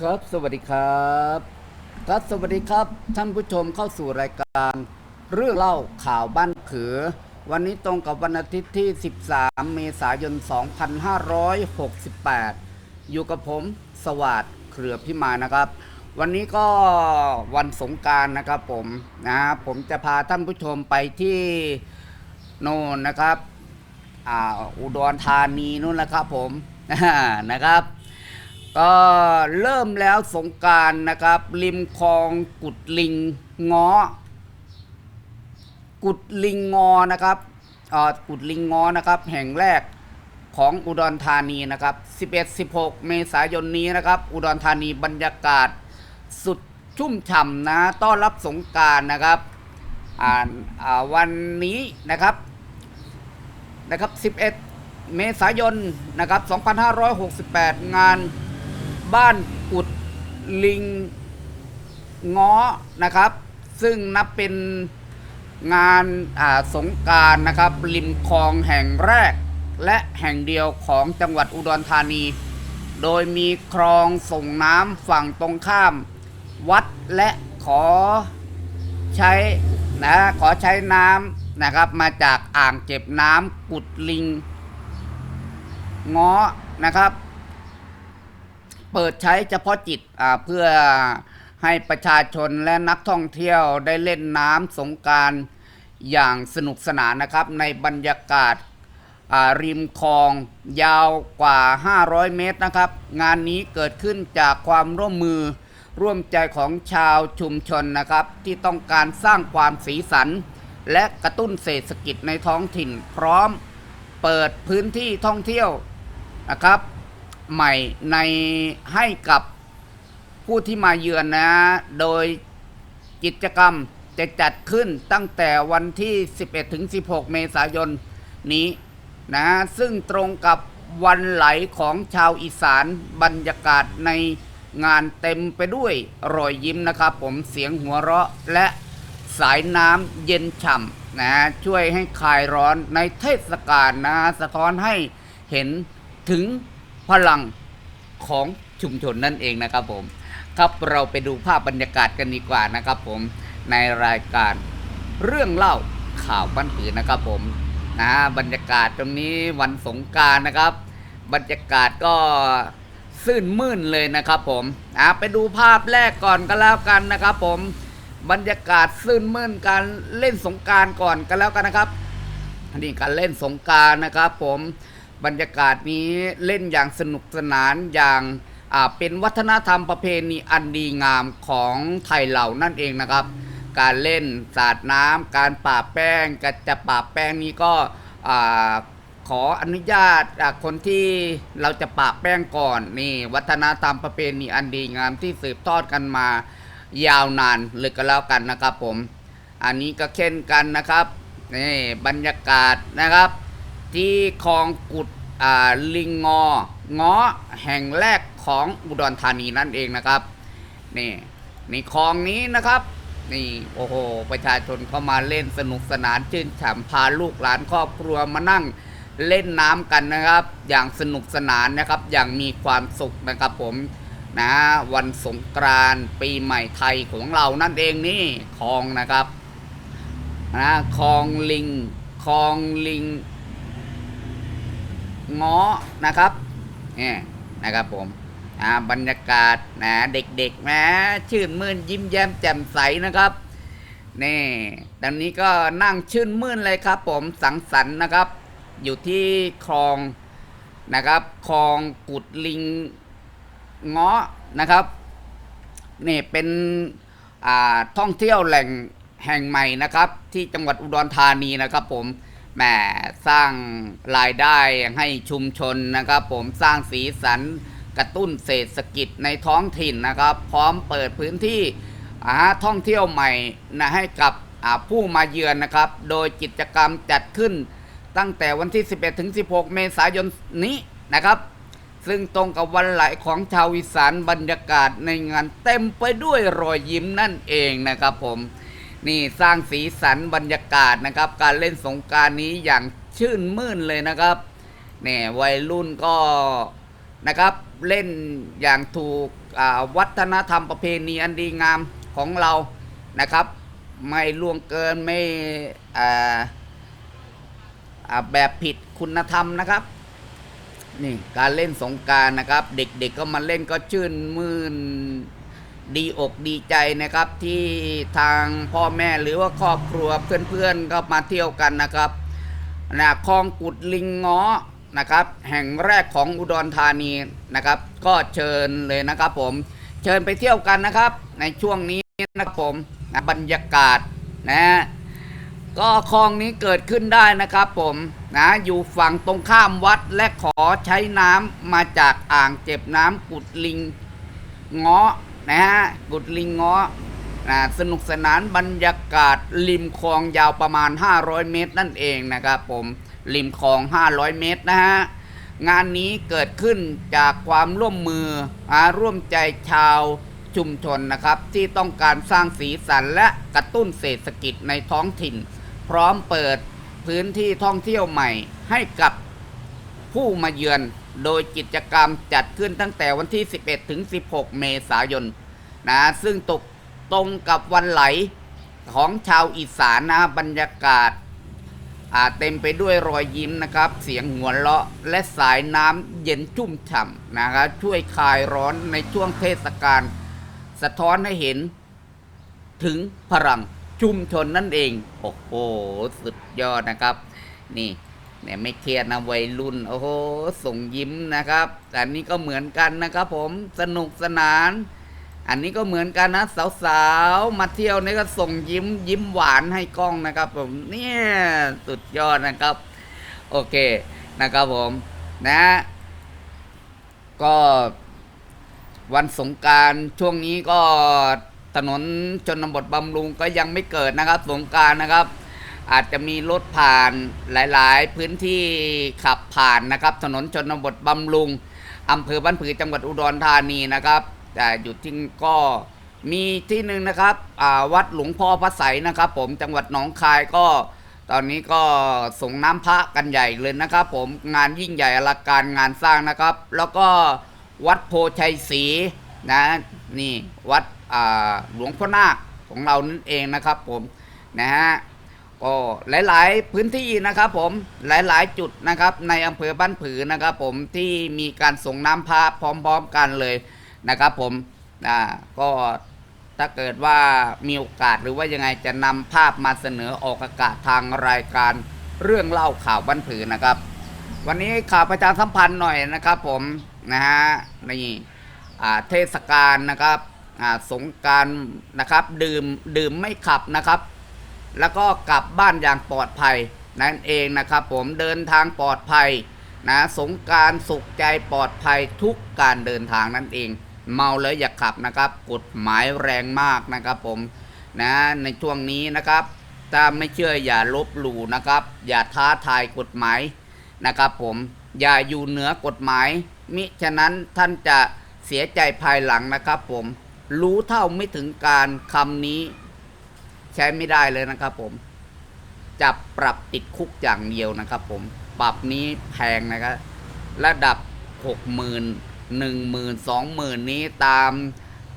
ครับสวัสดีครับ ครับสวัสดีครับ ท่านผู้ชมเข้าสู่รายการ เรื่องเล่าข่าวบ้านเขือ วันนี้ตรงกับวันอาทิตย์ที่ 13 เมษายน 2568 อยู่กับผมสวัสด์เครือพิมายนะครับ วันนี้ก็วันสงการนะครับผมนะผมจะพาท่านผู้ชมไปที่โน่นนะครับอ่าอุดรธานีนู่นนะครับผม นะครับ ก็เริ่มแล้วสงการนะครับ ริมคลองกุดลิงง้อกุดลิงงอนะครับเอ่อกุดลิงงอนะครับ แห่งแรกของอุดรธานีนะครับ 11-16 เมษายนนี้นะครับ อุดรธานีบรรยากาศสุดชุ่มฉ่ำนะต้อนรับสงการนะครับอ่าวันนี้นะครับนะครับ 11 เมษายนนะครับ 2568 งานบ้านกุดลิงง้อนะครับ ซึ่งนับเป็นงานาสงการนะครับ ริมคลองแห่งแรก และแห่งเดียวของจังหวัดอุดรธานี โดยมีคลองส่งน้ำฝั่งตรงข้าม วัดและขอใช้นะขอใช้น้ำนะครับมาจากอ่างเก็บน้ำกุดลิง ง้อนะครับ เปิดใช้เฉพาะจิตเพื่อให้ประชาชนและนักท่องเที่ยวได้เล่นน้ำสงการอย่างสนุกสนานนะครับ ในบรรยากาศริมคลองยาวกว่า 500 เมตรนะครับ งานนี้เกิดขึ้นจากความร่วมมือร่วมใจของชาวชุมชนนะครับ ที่ต้องการสร้างความสีสัน และกระตุ้นเศรษฐกิจในท้องถิ่น พร้อมเปิดพื้นที่ท่องเที่ยว นะครับใหม่ในให้กับผู้ที่มาเยือนนะ โดยกิจกรรมจะจัดขึ้นตั้งแต่วันที่ 11 ถึง 16 เมษายนนี้นะ ซึ่งตรงกับวันไหลของชาวอีสานบรรยากาศในงานเต็มไปด้วยรอยยิ้มนะครับ ผมเสียงหัวเราะและสายน้ำเย็นฉ่ำนะช่วยให้คลายร้อนในเทศกาลนะ สะท้อนให้เห็น ถึงพลังของชุมชนนั่นเองนะครับผม ครับเราไปดูภาพบรรยากาศกันดีกว่านะครับผมในรายการเรื่องเล่าข่าวบ้านผือนะครับผมนะบรรยากาศตรงนี้วันสงการนะครับ บรรยากาศก็ซื่นมื่นเลยนะครับผมอ่าไปดูภาพแรกก่อนก็แล้วกันนะครับผมบรรยากาศซื่นมื่นการเล่นสงการก่อนกันแล้วกันนะครับนี่การเล่นสงการนะครับผม บรรยากาศนี้เล่นอย่างสนุกสนานอย่างาเป็นวัฒนธรรมประเพณีอันดีงามของไทยเหล่านั่นเองนะครับ การเล่นสาดน้ำการป่าแป้งการจะป่าแป้งนี้ก็ขออนุญาตคนที่เราจะป่าแป้งก่อนนี่ วัฒนธรรมประเพณีอันดีงามที่สืบทอดกันมายาวนานเลยก็แล้วกันนะครับผม อันนี้ก็เช่นกันนะครับนี่บรรยากาศนะครับ ที่คลองกุดลิงงอง้อแห่งแรกของอุดรธานีนั่นเองนะครับ นี่นี่คลองนี้นะครับ นี่โอ้โหประชาชนเข้ามาเล่นสนุกสนานชื่นฉ่ำพาลูกหลานครอบครัวมานั่งเล่นน้ำกันนะครับ อย่างสนุกสนานนะครับ อย่างมีความสุขนะครับผมนะวันสงกรานต์ปีใหม่ไทยของเรานั่นเองนี่คลองนะครับนะคลองลิงคลองลิง ง้อนะครับเนี่ยนะครับผมอ่าบรรยากาศนะเด็กๆนะชื่นมื่นยิ้มแย้มแจ่มใสนะครับนี่ตอนนี้ก็นั่งชื่นมื่นเลยครับผมสังสรรค์นะครับ อยู่ที่คลองนะครับคลองกุดลิงง้อนะครับนี่เป็นอ่าท่องเที่ยวแหล่งแห่งใหม่นะครับ ที่จังหวัดอุดรธานีนะครับผม แหมสร้างรายได้ให้ชุมชนนะครับ ผมสร้างสีสันกระตุ้นเศรษฐกิจในท้องถิ่นนะครับ พร้อมเปิดพื้นที่ท่องเที่ยวใหม่นะให้กับผู้มาเยือนนะครับ โดยกิจกรรมจัดขึ้นตั้งแต่วันที่ 11 ถึง 16 เมษายนนี้นะครับ ซึ่งตรงกับวันไหลของชาวอีสานบรรยากาศในงานเต็มไปด้วยรอยยิ้มนั่นเองนะครับผม นี่สร้างสีสันบรรยากาศนะครับ การเล่นสงการนี้อย่างชื่นมื่นเลยนะครับเนี่ยวัยรุ่นก็นะครับเล่นอย่างถูกวัฒนธรรมประเพณีอันดีงามของเรานะครับ ไม่ล่วงเกินไม่แบบผิดคุณธรรมนะครับนี่การเล่นสงการนะครับ เด็กๆก็มาเล่นก็ชื่นมื่น ดีอกดีใจนะครับที่ทางพ่อแม่หรือว่าครอบครัวเพื่อนๆก็มาเที่ยวกันนะครับนะคลองกุดลิงง้อนะครับ แห่งแรกของอุดรธานีนะครับ ก็เชิญเลยนะครับผมเชิญไปเที่ยวกันนะครับ ในช่วงนี้นะครับผมนะบรรยากาศนะก็คลองนี้เกิดขึ้นได้นะครับผมนะอยู่ฝั่งตรงข้ามวัดและขอใช้น้ำมาจากอ่างเก็บน้ำกุดลิงเงาะ นะฮะกุดลิงเงาะนะสนุกสนานบรรยากาศริมคลองยาวประมาณ 500 เมตรนั่นเองนะครับผมริมคลอง 500 เมตรนะฮะงานนี้เกิดขึ้นจากความร่วมมือร่วมใจชาวชุมชนนะครับ ที่ต้องการสร้างสีสันและกระตุ้นเศรษฐกิจในท้องถิ่น พร้อมเปิดพื้นที่ท่องเที่ยวใหม่ให้กับผู้มาเยือน โดยกิจกรรมจัดขึ้นตั้งแต่วันที่ 11 ถึง 16 เมษายนนะซึ่งตกตรงกับวันไหลของชาวอีสานนะบรรยากาศอาเต็มไปด้วยรอยยิ้มนะครับ เสียงหัวเราะและสายน้ำเย็นชุ่มฉ่ำนะครับช่วยคลายร้อนในช่วงเทศกาลสะท้อนให้เห็นถึงพลังชุมชนนั่นเอง โอ้โห สุดยอดนะครับ นี่ เนี่ยไม่เครียดนะวัยรุ่น โอ้โหส่งยิ้มนะครับอันนี้ก็เหมือนกันนะครับผมสนุกสนาน อันนี้ก็เหมือนกันนะสาวๆ มาเที่ยวนี่ก็ส่งยิ้มยิ้มหวานให้กล้องนะครับ ผมเนี่ยสุดยอดนะครับ โอเคนะครับผมนะ ก็วันสงการช่วงนี้ก็ถนนชนบทบำรุงก็ยังไม่เกิดนะครับ สงการนะครับ อาจจะมีรถผ่านหลาย ๆ พื้นที่ขับผ่านนะครับ ถนนชนบทบำรุงอำเภอบ้านผือจังหวัดอุดรธานีนะครับ แต่อยู่ที่ก็มีที่หนึ่งนะครับวัดหลวงพ่อพระไสยนะครับ ผมจังหวัดหนองคายก็ ตอนนี้ก็ส่งน้ำพระกันใหญ่เลยนะครับ ผมงานยิ่งใหญ่อลังการงานสร้างนะครับ แล้วก็วัดโพชัยศรีนะนี่วัดหลวงพ่อนาคของเรานั่นเองนะครับ ผมนะฮะ ก็หลาย ๆ พื้นที่นะครับผมหลายๆ จุดนะครับในอำเภอบ้านผือนะครับผมที่มีการส่งน้ำพระพร้อม ๆ กันเลยนะครับผมอ่าก็ถ้าเกิดว่ามีโอกาสหรือว่ายังไงจะนำภาพมาเสนอออกอากาศทางรายการเรื่องเล่าข่าวบ้านผือนะครับ วันนี้ข่าวประชาสัมพันธ์หน่อยนะครับผมนะฮะนี่อ่าเทศกาลนะครับอ่าสงการนะครับดื่มดื่มไม่ขับนะครับ แล้วก็กลับบ้านอย่างปลอดภัยนั่นเองนะครับผมเดินทางปลอดภัยนะสงการสุขใจปลอดภัยทุกการเดินทางนั่นเอง เมาแล้วอย่าขับนะครับ กฎหมายแรงมากนะครับผมนะในช่วงนี้นะครับถ้าไม่เชื่ออย่าลบหลู่นะครับ อย่าท้าทายกฎหมายนะครับผมอย่าอยู่เหนือกฎหมาย มิฉะนั้นท่านจะเสียใจภายหลังนะครับผมรู้เท่าไม่ถึงการคำนี้ ใช้ไม่ได้เลยนะครับผมจับปรับติดคุกอย่างเดียวนะครับผม ปรับนี้แพงนะครับ ระดับหกหมื่นหนึ่งหมื่นสองหมื่นนี้ตาม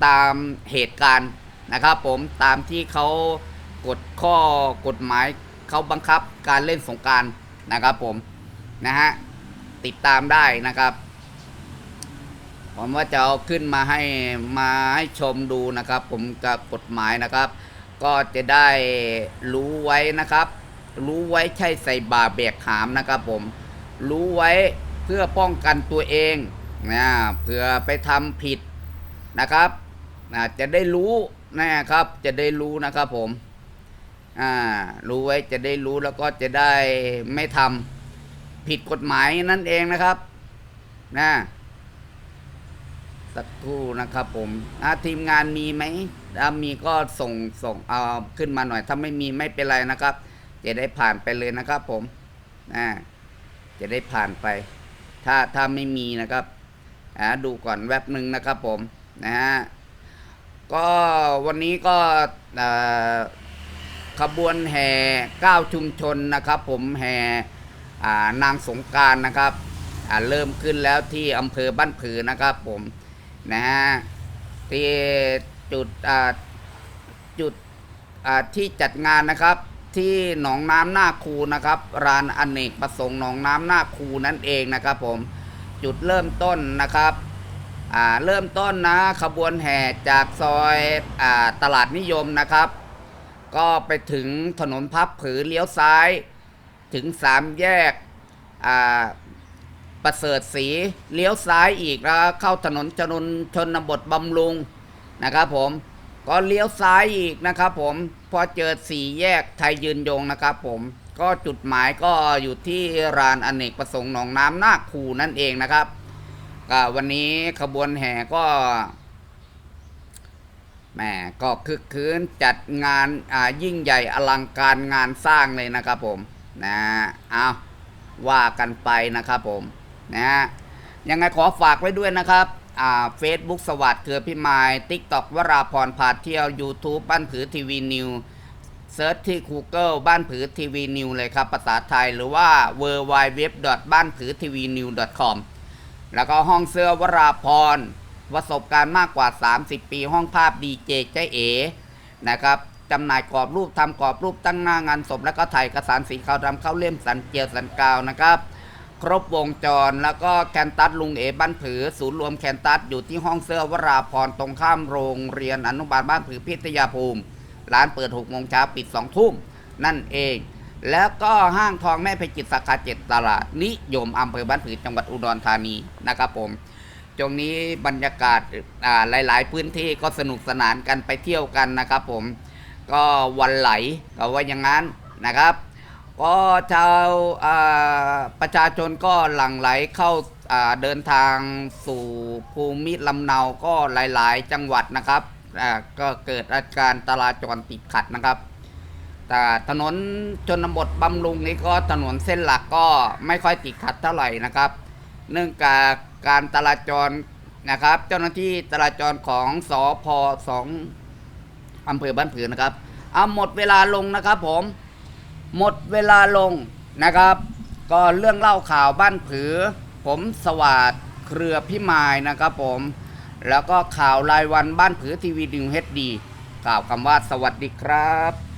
ตามเหตุการณ์นะครับผมตามที่เขากฎข้อกฎหมายเขาบังคับการเล่นสงการนะครับผมนะฮะติดตามได้นะครับผมว่าจะเอาขึ้นมาให้มาให้ชมดูนะครับ ผมกับกฎหมายนะครับ ก็จะได้รู้ไว้นะครับ รู้ไว้ใช่ใส่บาแบกหามนะครับผม รู้ไว้เพื่อป้องกันตัวเองนะเผื่อไปทำผิดนะครับนะจะได้รู้นะครับ จะได้รู้นะครับผมอ่ารู้ไว้จะได้รู้แล้วก็จะได้ไม่ทำผิดกฎหมายนั่นเองนะครับนะสักครู่นะครับผมทีมงานมีไหม ถ้ามีก็ส่งส่งเอาขึ้นมาหน่อย ถ้าไม่มีไม่เป็นไรนะครับ จะได้ผ่านไปเลยนะครับผมอ่าจะได้ผ่านไป ถ้าถ้าไม่มีนะครับอ่าดูก่อนแวบหนึ่งนะครับผมนะฮะก็วันนี้ก็อ่อขบวนแห่ก้าวชุมชนนะครับ ผมแห่อ่านางสงการนะครับอ่าเริ่มขึ้นแล้วที่อำเภอบ้านผือนะครับผมนะฮะที่ จุดอ่าจุดอ่าที่จัดงานนะครับ ที่หนองน้ำหน้าคูนะครับร้านอเนกประสงค์หนองน้ำหน้าคูนั่นเองนะครับผมจุดเริ่มต้นนะครับอ่าเริ่มต้นนะขบวนแห่จากซอยอาตลาดนิยมนะครับ ก็ไปถึงถนนพับผือเลี้ยวซ้าย ถึงสามแยกอ่าประเสริฐศรีเลี้ยวซ้ายอีกแล้วเข้าถนนชนนชนบทบำรุง นะครับผมก็เลี้ยวซ้ายอีกนะครับผมพอเจอสี่แยกไทยยืนยงนะครับผมก็จุดหมายก็อยู่ที่ร้านอเนกประสงค์หนองน้ำนาคูนั่นเองนะครับก็วันนี้ขบวนแห่ก็แหม่ก็คึกคืนจัดงานอ่ายิ่งใหญ่อลังการงานสร้างเลยนะครับผมนะเอาว่ากันไปนะครับผมนะยังไงขอฝากไว้ด้วยนะครับ เฟซบุ๊กสวัสดิ์เถือพิมายติ๊กต็อกวราพรพาเที่ยว YouTube บ้านผือทีวีนิวเซิร์ชที่ Google บ้านผือทีวีนิวเลยครับ ภาษาไทยหรือว่า w w w บ้านผือทีวีนิว com แล้วก็ห้องเสื้อวราพรประสบการณ์มากกว่า 30 ปีห้องภาพดีเจใจเอนะครับจำหน่ายกรอบรูปทำกรอบรูปตั้งหน้างานศพแล้วก็ถ่ายเอกสารสีขาวดำเข้าเล่มสันเจียวสันกาวนะครับ ครบวงจร แล้วก็แคนตัสลุงเอบ้านผือ ศูนย์รวมแคนตัสอยู่ที่ห้องเสื้อวราพรตรงข้ามโรงเรียนอนุบาลบ้านผือพิทยาภูมิ ร้านเปิด6โมงเช้าปิด2ทุ่มนั่นเอง แล้วก็ห้างทองแม่เพชรจิตสาขาเจ็ดตลาด นิยมอำเภอบ้านผือจังหวัดอุดรธานีนะครับผมตรงนี้บรรยากาศหลาย ๆ พื้นที่ก็สนุกสนานกันไปเที่ยวกันนะครับผมก็วันไหลก็ว่าอย่างนั้นนะครับ ก็ชาวประชาชนก็หลั่งไหลเข้าเดินทางสู่ภูมิลำเนาก็หลาย ๆ จังหวัดนะครับก็เกิดอาการตลาจรติดขัดนะครับ แต่ถนนชนบทบำรุงนี้ก็ถนนเส้นหลักก็ไม่ค่อยติดขัดเท่าไหร่นะครับ เนื่องจากการจราจรนะครับ เจ้าหน้าที่จราจรของสอพสองอำเภอบ้านผือนะครับ เอาหมดเวลาลงนะครับผม หมดเวลาลงนะครับ ก็เรื่องเล่าข่าวบ้านผือ ผมสวัสดเครือพิมายนะครับผม แล้วก็ข่าวรายวันบ้านผือทีวีดิวเฮดดีกล่าวคำว่าสวัสดีครับ